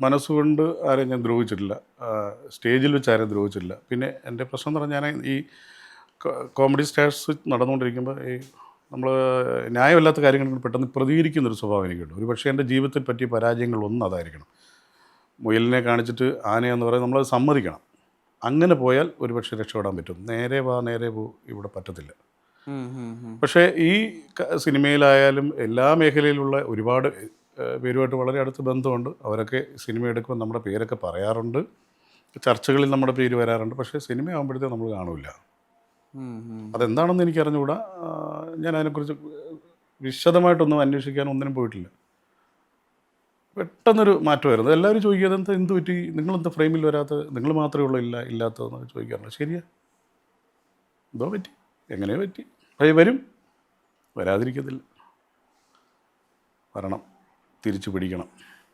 മനസ്സുകൊണ്ട് ആരെയും ഞാൻ ദ്രോഹിച്ചിട്ടില്ല. സ്റ്റേജിൽ വെച്ച് ആരെയും ദ്രോഹിച്ചിട്ടില്ല. പിന്നെ എന്റെ പ്രശ്നം എന്ന് പറഞ്ഞാൽ ഞാൻ ഈ കോമഡി സ്റ്റാർസ് നടന്നുകൊണ്ടിരിക്കുമ്പോൾ ഈ നമ്മൾ ന്യായമല്ലാത്ത കാര്യങ്ങൾ പെട്ടെന്ന് പ്രതികരിക്കുന്നൊരു സ്വഭാവം എനിക്കുണ്ട്. ഒരു പക്ഷേ എന്റെ ജീവിതത്തിൽ പറ്റിയ പരാജയങ്ങൾ ഒന്നും അതായിരിക്കണം. മുയലിനെ കാണിച്ചിട്ട് ആനയെന്ന് പറയുന്നത് നമ്മളത് സമ്മതിക്കണം. അങ്ങനെ പോയാൽ ഒരു പക്ഷേ രക്ഷപ്പെടാൻ പറ്റും. നേരെ വാ നേരെ പോ ഇവിടെ പറ്റത്തില്ല. പക്ഷേ ഈ സിനിമയിലായാലും എല്ലാ മേഖലയിലുള്ള ഒരുപാട് പേരുമായിട്ട് വളരെ അടുത്ത് ബന്ധമുണ്ട്. അവരൊക്കെ സിനിമ എടുക്കുമ്പോൾ നമ്മുടെ പേരൊക്കെ പറയാറുണ്ട്. ചർച്ചകളിൽ നമ്മുടെ പേര് വരാറുണ്ട്. പക്ഷേ സിനിമ ആകുമ്പോഴത്തേക്ക് നമ്മൾ കാണില്ല. അതെന്താണെന്ന് എനിക്ക് അറിഞ്ഞുകൂടാ ഞാൻ അതിനെക്കുറിച്ച് വിശദമായിട്ടൊന്നും അന്വേഷിക്കാൻ ഒന്നിനും പോയിട്ടില്ല. പെട്ടെന്നൊരു മാറ്റമായിരുന്നു എല്ലാവരും ചോദിക്കുക എന്താ എന്ത് പറ്റി? നിങ്ങളെന്ത് ഫ്രെയിമിൽ വരാത്തത് നിങ്ങൾ മാത്രമേ ഉള്ളൂ ഇല്ല ഇല്ലാത്തതെന്ന് ചോദിക്കാറുണ്ട്. ശരിയാ. എന്തോ പറ്റി? എങ്ങനെയോ പറ്റി. പക്ഷേ വരും. വരാതിരിക്കത്തില്ല. വരണം. തിരിച്ചു പിടിക്കണം.